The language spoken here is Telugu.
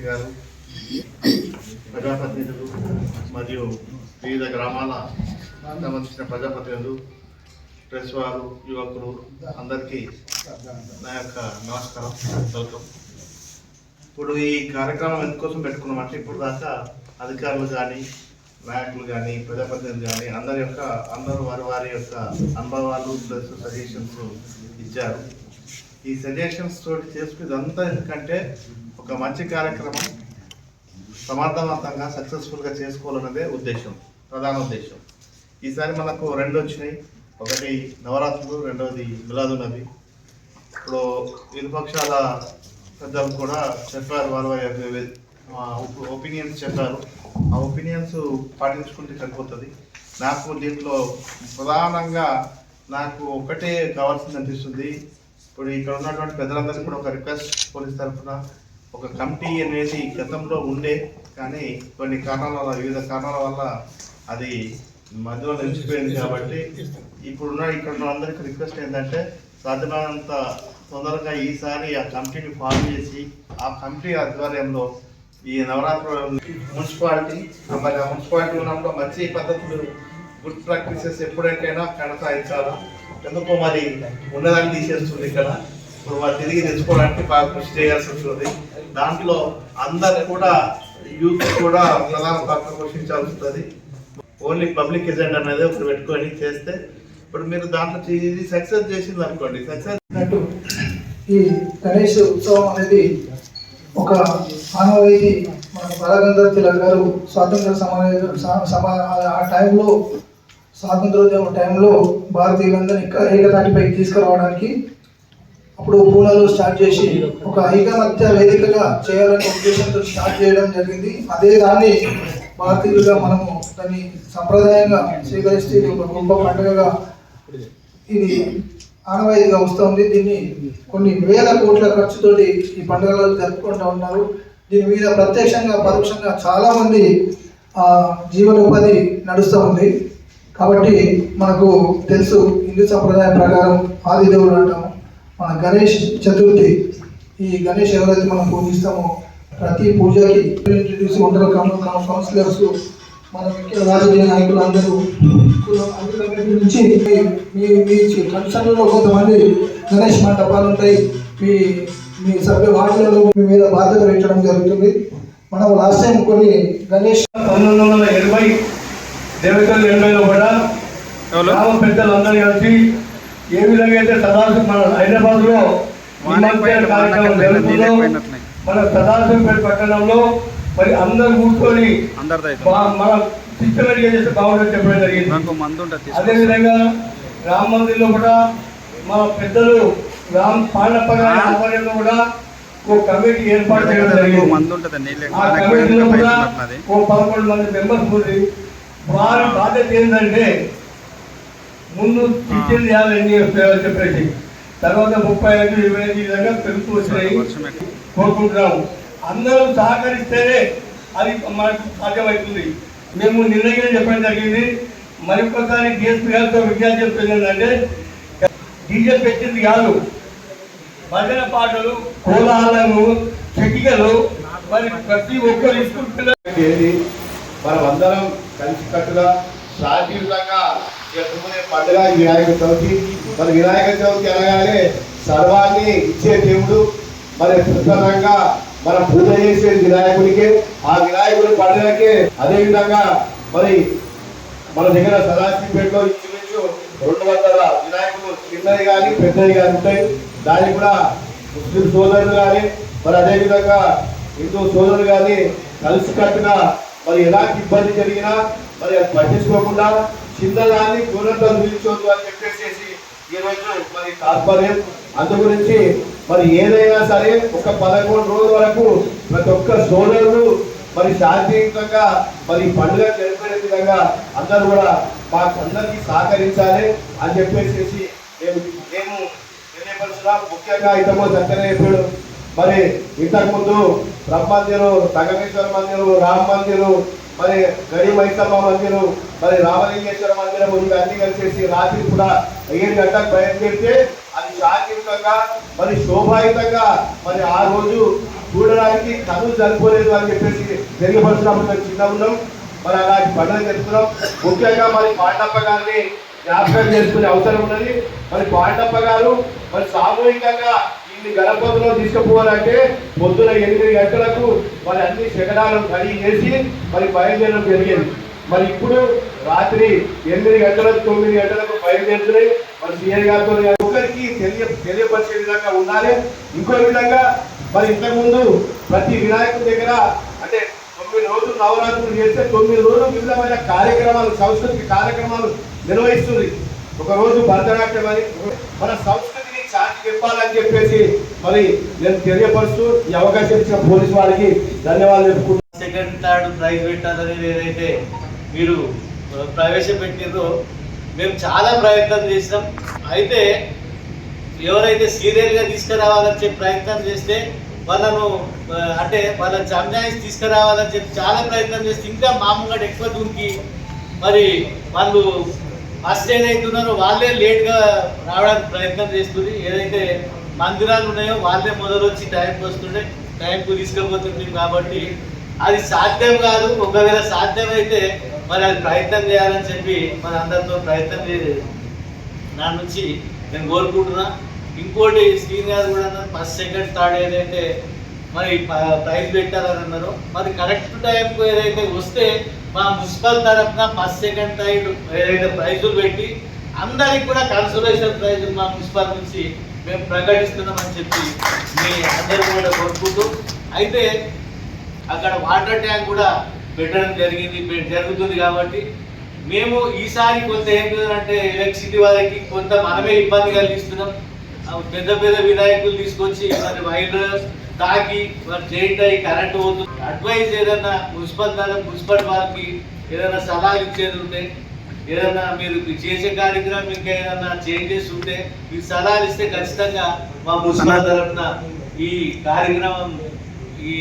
ఎంపీటీసీ గారు ప్రజాప్రతినిధులు మరియు వివిధ గ్రామాల సంబంధించిన ప్రజాప్రతినిధులు ప్రెస్ వారు యువకులు అందరికీ నా యొక్క నమస్కారం వెల్కమ్. ఇప్పుడు ఈ కార్యక్రమం ఎందుకోసం పెట్టుకున్నామంటే ఇప్పుడు దాకా అధికారులు కానీ నాయకులు కానీ ప్రజాప్రతినిధులు కానీ అందరి యొక్క అందరూ వారి వారి యొక్క అనుభవాలు ప్లస్ సజెషన్స్ ఇచ్చారు. ఈ సజెషన్స్ తోటి చేసుకుని ఇదంతా ఎందుకంటే ఒక మంచి కార్యక్రమం సమర్థవంతంగా సక్సెస్ఫుల్గా చేసుకోవాలన్నదే ఉద్దేశం ప్రధాన ఉద్దేశం. ఈసారి మనకు రెండు వచ్చినాయి. ఒకటి నవరాత్రులు రెండవది మిలాదు నబి ఇప్పుడు ఇరుపక్షాల పెద్దలు కూడా చెప్పారు వారి ఒపీనియన్స్ చెప్పారు. ఆ ఒపీనియన్స్ పాటించుకుంటే సరిపోతుంది. నాకు దీంట్లో ప్రధానంగా నాకు ఒకటే కావాల్సింది అనిపిస్తుంది. ఇప్పుడు ఇక్కడ ఉన్నటువంటి పెద్దలందరికీ కూడా ఒక రిక్వెస్ట్ పోలీస్ తరఫున. ఒక కమిటీ అనేది గతంలో ఉండే కానీ కొన్ని కారణాల వల్ల వివిధ కారణాల వల్ల అది మధ్యలో నిలిచిపోయింది కాబట్టి ఇప్పుడున్న ఇక్కడ ఉన్న అందరికీ రిక్వెస్ట్ ఏంటంటే సాధ్యమైనంత తొందరగా ఈసారి ఆ కమిటీని ఫామ్ చేసి ఆ కమిటీ ఆధ్వర్యంలో ఈ నవరాత్రుల మున్సిపాలిటీ మరి ఆ మున్సిపాలిటీ ఉన్నప్పుడు మంచి పద్ధతులు గుడ్ ప్రాక్టీసెస్ ఎప్పుడైనా కొనసాగించాలా ఎందుకో మరి ఉన్నదాన్ని తీసేస్తుంది ఇక్కడ. ఇప్పుడు మరి తిరిగి తెచ్చుకోవడానికి బాగా కృషి చేయాల్సి వస్తుంది. దాంట్లో అందరు కూడా యూత్ కూడా ప్రధాన పాత్ర పోషించాల్సి ఉంటుంది ఓన్లీ పబ్లిక్ ఎజెండా అనేది ఒకటి పెట్టుకొని చేస్తే ఇప్పుడు మీరు దాంట్లో చేసి ఇది సక్సెస్ చేసింది అనుకోండి. సక్సెస్ ఈ గణేష్ ఉత్సవం అనేది ఒక ఆనవాయితీ మన బాలగంధర్ తిలక్ గారు స్వాతంత్ర సమాజ సమా ఆ టైంలో స్వాతంత్రోద్యమ టైంలో భారతీయులందరినీ ఇక్క ఏకతాటిపై తీసుకురావడానికి అప్పుడు పూణాలో స్టార్ట్ చేసి ఒక ఐకమత్య వేదికగా చేయాలనే ఉద్దేశంతో స్టార్ట్ చేయడం జరిగింది. అదే దాన్ని భారతీయులుగా మనము దాన్ని సంప్రదాయంగా స్వీకరిస్తే ఇది ఒక గొప్ప పండుగగా ఇది ఆనవాయితీగా వస్తుంది. దీన్ని కొన్ని వేల కోట్ల ఖర్చుతోటి ఈ పండుగలు జరుపుకుంటూ ఉన్నారు. దీని మీద ప్రత్యక్షంగా పరోక్షంగా చాలామంది జీవనోపాధి నడుస్తూ ఉంది. కాబట్టి మనకు తెలుసు హిందూ సంప్రదాయం ప్రకారం ఆదిదేవుడు అంటాము. మన గణేష్ చతుర్థి ఈ గణేష్ ఎవరైతే మనం పూజిస్తామో ప్రతి పూజకి ఇంట్రడ్యూస్ ఉంటారు. కౌన్సిలర్స్ మన రాజకీయ నాయకులు అందరూ. అన్ని కమిటీ నుంచి మీ- మీ కన్సర్న్లో కొంతమంది గణేష్ మండపాలు ఉంటాయి. మీ మీ సభ్య వార్డులలో మీ మీద బాధ్యత పెట్టడం జరుగుతుంది. మనం లాస్ట్ టైం కొన్ని గణేష్ పంతొమ్మిది వందల ఎనభై దేవతలు ఎనభైలో గ్రామ పెద్దలందరూ కలిసి ఏ విధంగా అయితే సదాశివ మన హైదరాబాద్లో కార్యక్రమం జరుగుతుందో మన సదాశివపేట పట్టణంలో మరి అందరూ కూర్చొని మన సిస్టమేటిక్ చేస్తే బాగుంటుంది చెప్పడం జరిగింది. అదేవిధంగా రామ మందిర్లో కూడా మా పెద్దలు రామ్ పాండప్ప గారి ఆధ్వర్యంలో కూడా ఒక కమిటీ ఏర్పాటు చేయడం జరిగింది. ఆ కమిటీలో కూడా ఓ పదకొండు మంది మెంబర్స్ ఉంది వారి బాధ్యత ఏంటంటే ముందు ఇచ్చింది చేయాలి ఎన్ని వస్తాయో చెప్పేసి. తర్వాత ముప్పై ఐదు ఇరవై ఐదు విధంగా పెరుగుతూ వచ్చినాయి. కోరుకుంటున్నాము. అందరూ సహకరిస్తేనే అది మనకు సాధ్యమవుతుంది. మేము నిర్ణయం చెప్పడం జరిగింది. మరొకసారి డిఎస్పీ గారితో విజ్ఞప్తి చెప్తుంది ఏంటంటే డీజే పెట్టింది కాదు. భజన పాటలు కోలాహలము చెక్కికలు మరి ప్రతి ఒక్కరు స్కూల్ పిల్లలు చేసి మనం అందరం కలిసికట్టుగా శాంతియుతంగా జరుపుకునే పండుగ వినాయక చవితి. మరి వినాయక చవితి అనగానే సర్వాన్ని ఇచ్చే దేవుడు మరి ప్రధానంగా మనం పూజ చేసే వినాయకుడికి ఆ వినాయకుడి పండుగకే అదే విధంగా మరి మన దగ్గర సదాశివపేటలో ఇంచుమించు రెండు వందల వినాయకులు చిన్నది కానీ పెద్దది కానీ ఉంటాయి. దానికి కూడా ముస్లిం సోదరులు కానీ మరి అదేవిధంగా హిందూ సోదరులు కానీ కలిసికట్టుగా మరి ఎలాంటి ఇబ్బంది జరిగినా మరి అది పట్టించుకోకుండా చిన్నదాన్ని దూరంతో నిలిచొద్దు అని చెప్పేసి ఈరోజు మరి తాత్పర్యం. అందు గురించి మరి ఏదైనా సరే ఒక పదకొండు రోజుల వరకు ప్రతి ఒక్క సోదరులు మరి శాంతియుతంగా మరి పండుగ జరిపే విధంగా అందరూ కూడా మాకు అందరికీ సహకరించాలి అని చెప్పేసి మేము మేము తెలియపరుస్తున్నాం. ముఖ్యంగా ఇతమో చక్కనే చెప్పాడు. మరి ఇంతకుముందు బ్రహ్మ మందిరు సంగమేశ్వర మందిరు రామ మందిరు మరి గడి మైసమ్మ మందిరం మరి రామలింగేశ్వర మందిరం ఇవన్నీ కలిసేసి రాత్రి కూడా ఏడు గంటలకు బయలుదేరితే అది శాంతియుతంగా మరి శోభాయుతంగా మరి ఆ రోజు చూడడానికి కనులు సరిపోలేదు అని చెప్పేసి తెలియపరుచినప్పుడు చిన్న ఉన్నాం. మరి అలాంటి పండుగ జరుపుతున్నాం. ముఖ్యంగా మరి పాండప్ప గారిని జ్ఞాపకం చేసుకునే అవసరం ఉన్నది. మరి పాండప్ప గారు మరి సామూహికంగా గణపతిలో తీసుకుపోవాలంటే పొద్దున ఎనిమిది గంటలకు మరి అన్ని శకటాలను రెడీ చేసి మరి బయలుదేరడం జరిగింది. మరి ఇప్పుడు రాత్రి ఎనిమిది గంటలకు తొమ్మిది గంటలకు బయలుదేరుతున్నాయి. మరి సీఎం గారితో ఒకరికి తెలియ తెలియపరిచే విధంగా ఉండాలి. ఇంకో విధంగా మరి ఇంతకుముందు ప్రతి వినాయకుడి దగ్గర అంటే తొమ్మిది రోజులు నవరాత్రులు చేస్తే తొమ్మిది రోజులు వివిధమైన కార్యక్రమాలు సంస్కృతి కార్యక్రమాలు నిర్వహిస్తుంది. ఒకరోజు భరతనాట్యం అని మన సంస్కృతి సాక్షి చెప్పాలని చెప్పేసి మరి నేను తెలియపరుస్తూ ఈ అవకాశం ఇచ్చిన పోలీసు వారికి ధన్యవాదాలు చెప్పుకుంటున్నాను సెకండ్ థర్డ్ ప్రైజ్ పెట్టాలని ఏదైతే మీరు ప్రవేశపెట్టిందో మేము చాలా ప్రయత్నం చేసినాం. అయితే ఎవరైతే సీరియల్గా తీసుకురావాలని చెప్పి ప్రయత్నం చేస్తే వాళ్ళను అంటే వాళ్ళని సంజాయిస్ తీసుకురావాలని చెప్పి చాలా ప్రయత్నం చేస్తే ఇంకా మామూలుగా ఎక్కువ దూరికి మరి వాళ్ళు ఫస్ట్ ఏదైతున్నారో వాళ్ళే లేట్గా రావడానికి ప్రయత్నం చేస్తుంది. ఏదైతే మందిరాలు ఉన్నాయో వాళ్ళే మొదలు వచ్చి టైంకి వస్తుండే టైంకు తీసుకుపోతుంది కాబట్టి అది సాధ్యం కాదు. ఒకవేళ సాధ్యమైతే మరి అది ప్రయత్నం చేయాలని చెప్పి మన అందరితో ప్రయత్నం చేయలేదు నా నుంచి నేను కోరుకుంటున్నా. ఇంకోటి శ్రీని గారు కూడా అన్నారు ఫస్ట్ సెకండ్ థర్డ్ ఏదైతే మరి ప్రైజ్ పెట్టాలని అన్నారు మరి కరెక్ట్ టైంకు ఏదైతే వస్తే మా మున్సిపల్ తరఫున ఫస్ట్ సెకండ్ థర్డ్ ఏదైతే ప్రైజులు పెట్టి అందరికి కూడా కన్సలేషన్ ప్రైజ్ మా మున్సిపల్ నుంచి మేము ప్రకటిస్తున్నామని చెప్పి మీ అందరూ కూడా కోరుకుంటూ అయితే అక్కడ వాటర్ ట్యాంక్ కూడా పెట్టడం జరిగింది పె- జరుగుతుంది కాబట్టి మేము ఈసారి కొంత ఏంటంటే ఎలక్ట్రిసిటీ వాళ్ళకి కొంత మనమే ఇబ్బంది కలిగిస్తున్నాం పెద్ద పెద్ద వినాయకులు తీసుకొచ్చి మరి వైర్ తాకి మరి జైంట్ అయ్యి కరెంట్ పోతుంది అడ్వైజ్ ఏదైనా మున్సిపల్ మున్సిపల్ వాళ్ళకి ఏదైనా సలహాలు ఇచ్చేది ఉంటే ఏదైనా మీరు చేసే కార్యక్రమం ఇంకా ఏదైనా చేంజెస్ ఉంటే మీరు సలహాలు ఇస్తే ఖచ్చితంగా మా మున్సిపల్ తరఫున ఈ కార్యక్రమం ఈ